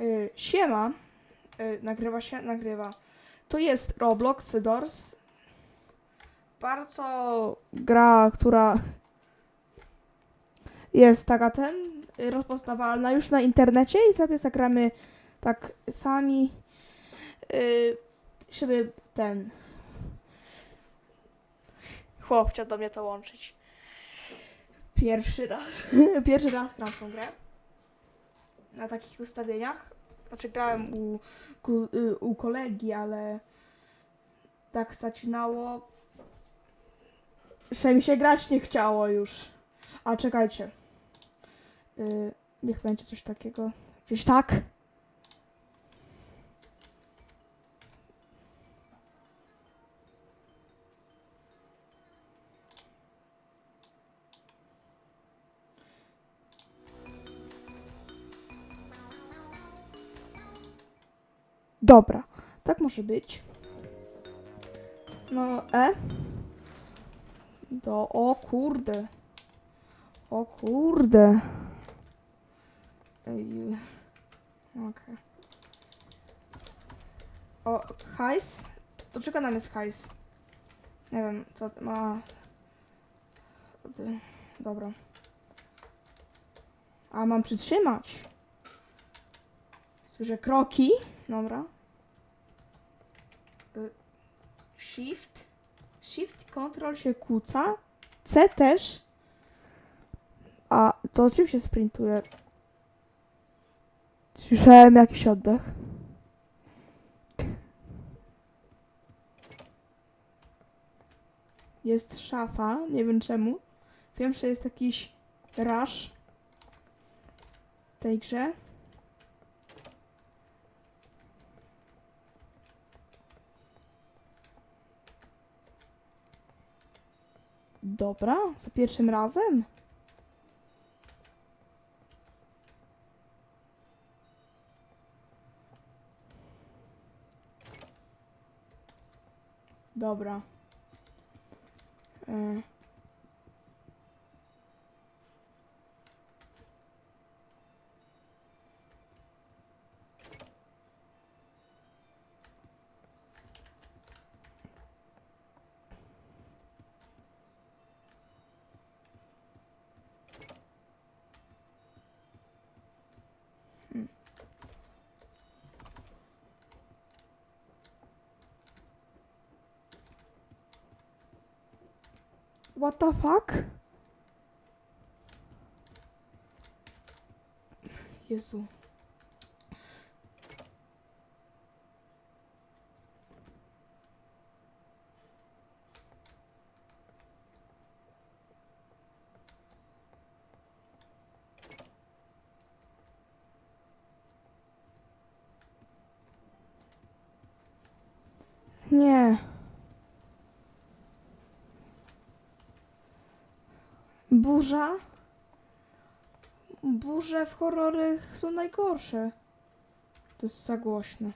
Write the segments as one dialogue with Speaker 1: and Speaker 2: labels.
Speaker 1: Y, siema. Y, nagrywa się? Nagrywa. To jest Roblox, The Doors. Bardzo gra, która jest taka ten, y, rozpoznawalna już na internecie i sobie zagramy tak sami, y, żeby ten chłop chciał do mnie to łączyć. Pierwszy raz. Pierwszy raz gram w tą grę. Na takich ustawieniach. Znaczy grałem u, ku, y, u kolegi, ale tak zaczynało, że mi się grać nie chciało już. A czekajcie. Y, niech będzie coś takiego. Gdzieś tak. Dobra, tak może być. No, E. Do, o kurde. O kurde. Ej. Okej. O, hajs? To czeka nam jest hajs. Nie wiem, co ma... Dobra. A, mam przytrzymać. Słyszę kroki. Dobra. Y, Shift. Shift, Control się kłóca. C też. A to czym się sprintuje? Słyszałem jakiś oddech. Jest szafa, nie wiem czemu. Wiem, że jest jakiś rush w tej grze. Dobra, za pierwszym razem. Dobra. E. What the fuck? Jezu. Burza? Burze w horrorach są najgorsze. To jest za głośne.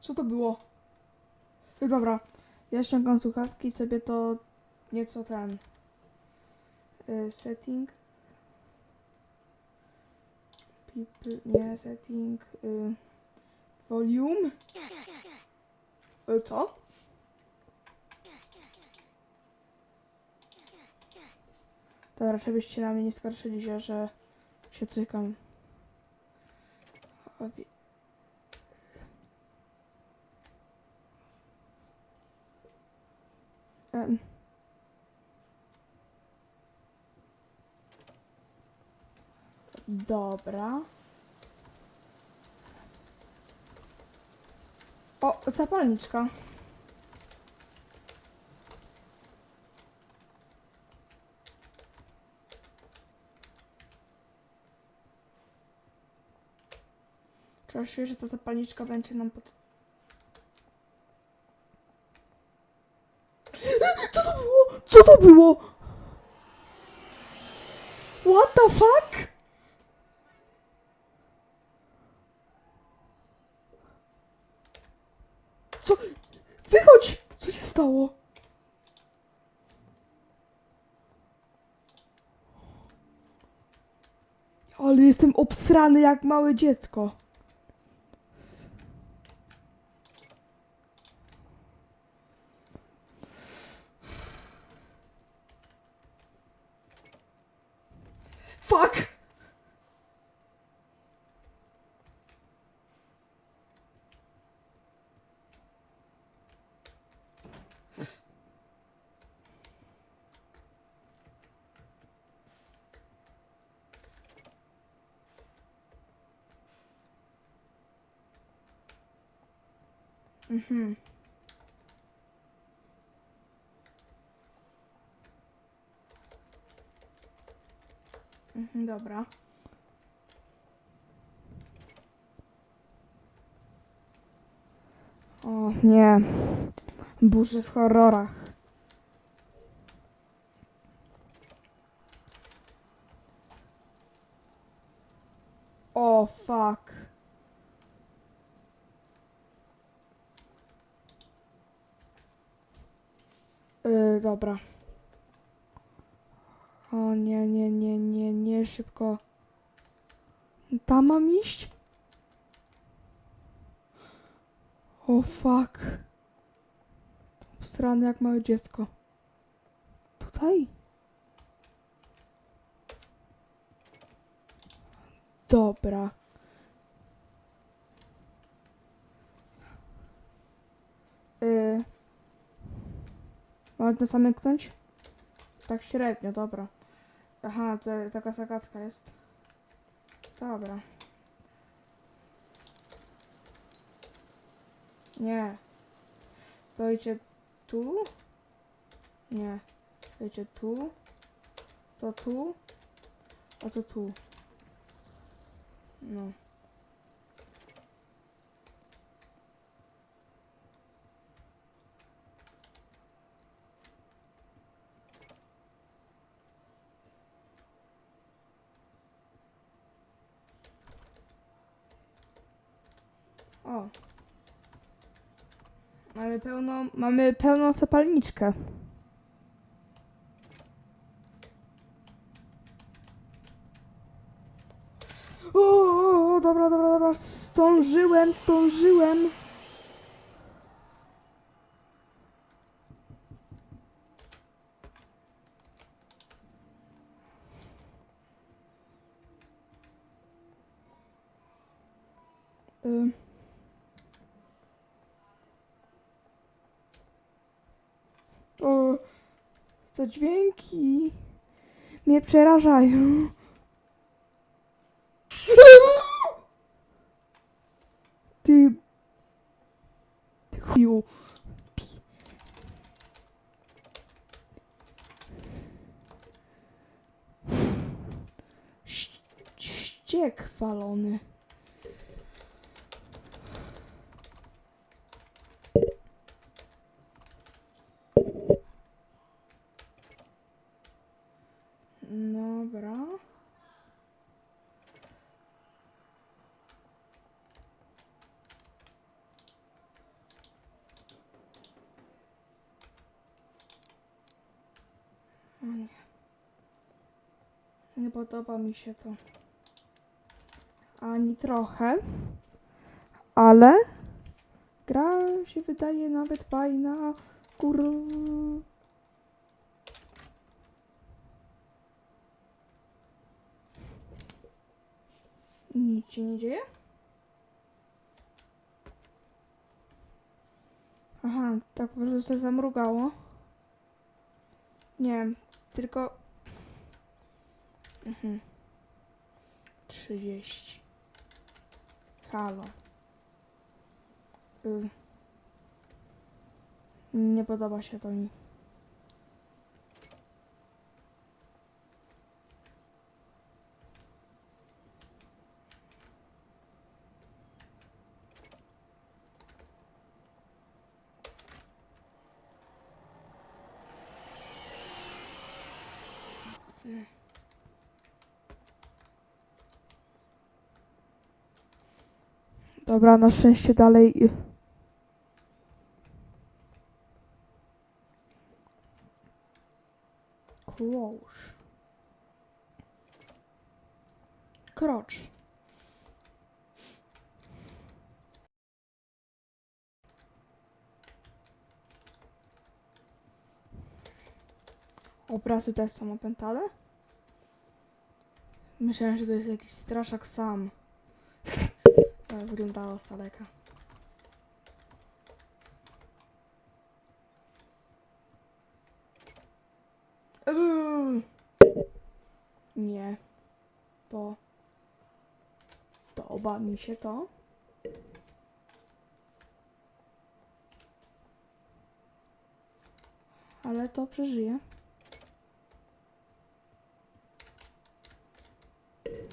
Speaker 1: Co to było? Dobra, ja ściągam słuchawki i sobie to nieco ten... y, setting. Nie, setting. Y, volume. Y, co? To raczej byście na mnie nie skarżyli się, że się cykam. Em. Dobra. O, zapalniczka. Czuję, że ta zapalniczka będzie nam pod... Co to było? Co to było? What the fuck? Co? Wychodź! Co się stało? Ale jestem obsrany jak małe dziecko. Fuck! Mhm. Mhm, dobra. O nie. Burzy w horrorach. O fuck. Yy, dobra. O nie, nie, nie, nie, nie, szybko. Tam mam iść? O fuck. Strany jak małe dziecko. Tutaj? Dobra. Yy. Można zamyknąć? Tak średnio, dobra. Aha, to taka zagadka jest. Dobra. Nie. To idzie tu? Nie. To idzie tu. To tu. A to tu. No. O. Mamy pełną, mamy pełną zapalniczkę. O, dobra, dobra, dobra, stążyłem, stążyłem. Ym. O, te dźwięki mnie przerażają. Ty... Ty chuju. Ściek walony. Dobra. O nie. Nie podoba mi się to. Ani trochę. Ale gra się wydaje nawet fajna. Kur... Nic się nie dzieje? Aha, tak po prostu się zamrugało. Nie tylko... Mhm. 30. Halo. Y. Nie podoba się to mi. Dobra, na szczęście dalej. Close. krocz. Obrazy też są opętane? Myślałem, że to jest jakiś straszak sam. Wyglądało z daleka. Nie. Bo podoba mi się to. Ale to przeżyję.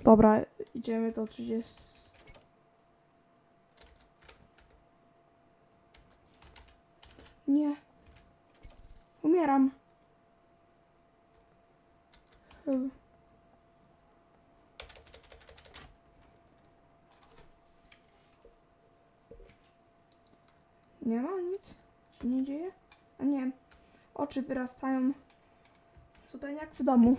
Speaker 1: Dobra, idziemy do 30. Nie. Umieram. Nie ma nic? Nie dzieje? A nie. Oczy wyrastają zupełnie jak w domu.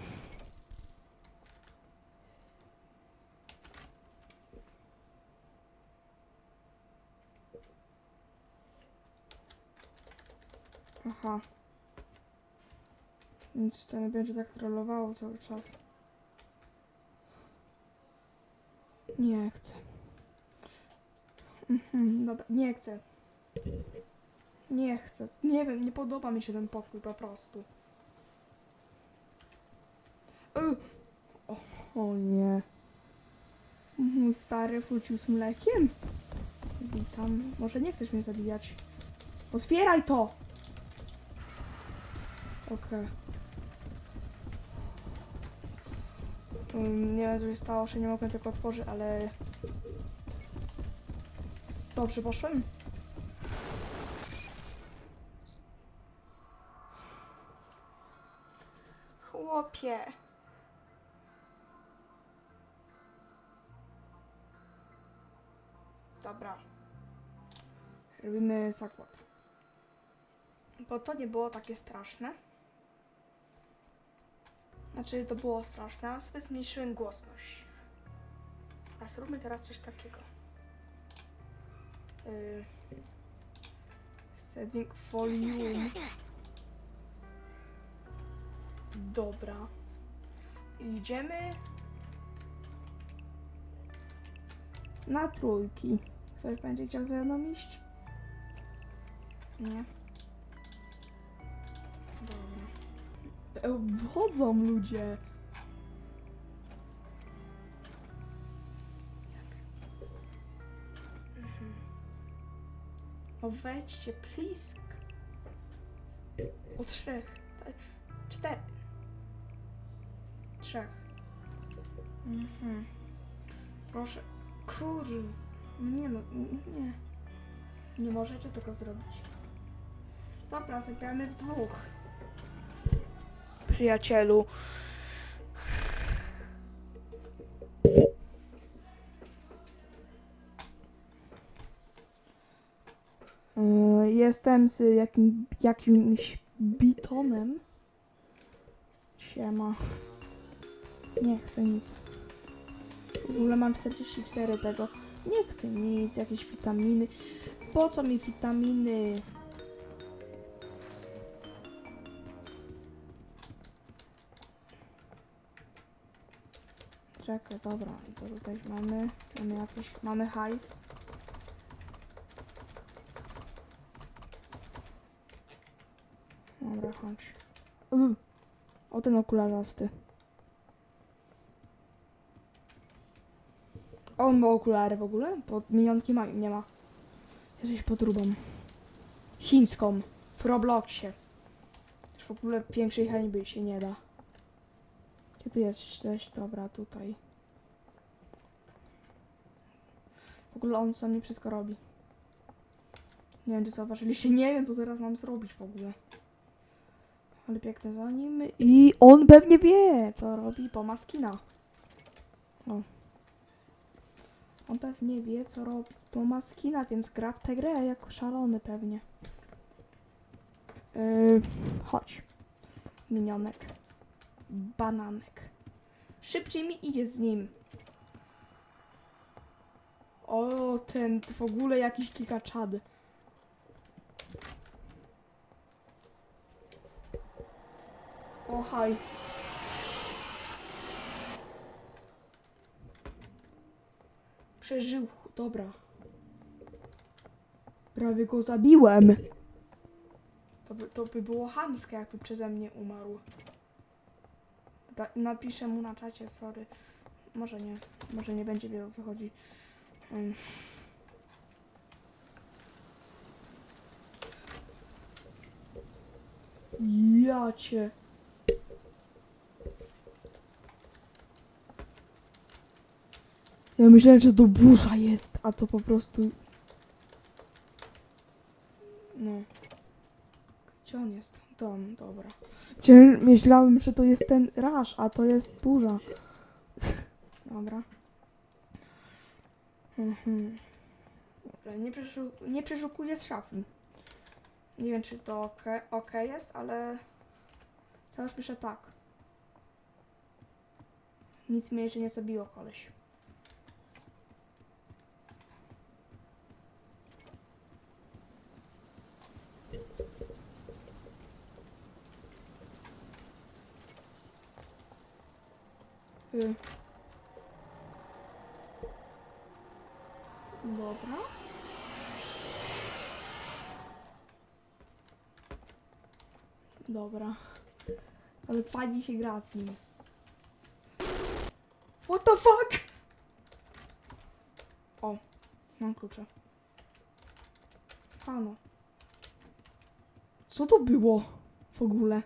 Speaker 1: Aha. Więc to nie będzie tak trollowało cały czas. Nie chcę. Mhm, dobra, nie chcę. Nie chcę. Nie wiem, nie podoba mi się ten pokój po prostu. O, o nie. Mój stary wrócił z mlekiem? Witam. Może nie chcesz mnie zabijać? Otwieraj to! Okej. Um, nie wiem, co się stało, że nie mogę tego otworzyć, ale... Dobrze poszłem? Chłopie. Dobra. Robimy zakład. Bo to nie było takie straszne. Znaczy, to było straszne, a sobie zmniejszyłem głośność. A zróbmy teraz coś takiego. Yy. Setting volume. Dobra. Idziemy na trójki. Ktoś będzie chciał ze mną iść? Nie. Wchodzą ludzie. Mhm. O wejdźcie, please. O trzech. Tak, Cztery. Trzech. Mhm. Proszę. Kur... Nie no, nie. Nie możecie tego zrobić. Dobra, zagramy dwóch. Przyjacielu. Yy, Jestem z jakim, jakimś bitonem. Siema. Nie chcę nic. W ogóle mam 44 tego. Nie chcę nic, jakieś witaminy. Po co mi witaminy? Czekaj, dobra, i to tutaj mamy. Mamy jakieś, mamy hajs. Dobra, chodź. Uuu, o ten okularzasty. On ma okulary w ogóle? Bo minionki ma, nie ma. Jesteś podróbą. Chińską. W Robloxie. W ogóle większej hańby się nie da. Gdzie ty jesteś? Dobra, tutaj. W ogóle on sam mi wszystko robi. Nie wiem, czy zauważyliście. Nie wiem, co teraz mam zrobić w ogóle. Ale piękne za nim. I on pewnie wie, co robi, bo ma skina. O. On pewnie wie, co robi, bo ma skina, więc gra w tę grę jak szalony pewnie. Yy, chodź. Minionek. Bananek. Szybciej mi idzie z nim. O, ten w ogóle jakiś kikaczad. O, haj. Przeżył, dobra. Prawie go zabiłem. To by, to by było chamskie, jakby przeze mnie umarł. Da, napiszę mu na czacie, sorry. Może nie, może nie będzie wiedział o co chodzi. Ym. Ja cię. Ja myślałem, że to burza jest, a to po prostu... No. Gdzie on jest? Dom, dobra. Myślałem, że to jest ten raż, a to jest burza. Dobra. Mhm. Nie, przeszu nie przeszukuję z szafy. Nie wiem, czy to ok, ok jest, ale cały czas piszę tak. Nic mnie jeszcze nie zabiło, koleś. Y. Dobra. Dobra. Ale fajnie się gra z nim. What the fuck? O, mam klucze. Halo. Co to było w ogóle?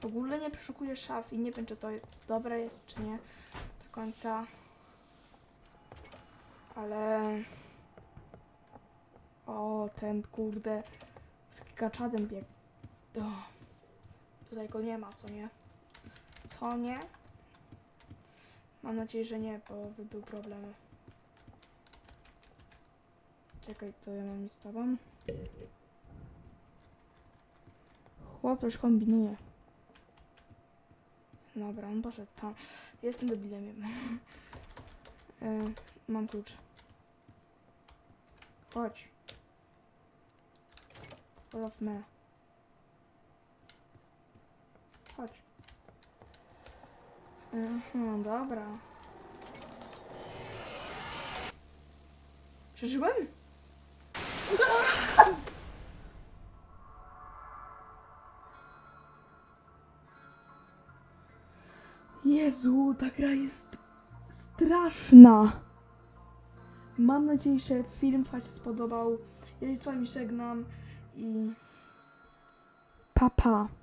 Speaker 1: W przeszukuję szaf i nie wiem, czy to dobre jest, czy nie do końca. Ale... O, ten kurde z kikaczadem biegł. O, tutaj go nie ma, co nie? Co nie? Mam nadzieję, że nie, bo by był problem. Czekaj, to ja mam z tobą. Chłop już kombinuje. Dobra, on poszedł tam. Jestem debilem. yy, mam klucz. Chodź. Olaf me. Chodź. Mhm, dobra. Przeżyłem? Jezu, ta gra jest straszna. Mam nadzieję, że film Wam się spodobał. Ja się z Wami żegnam i papa. Pa.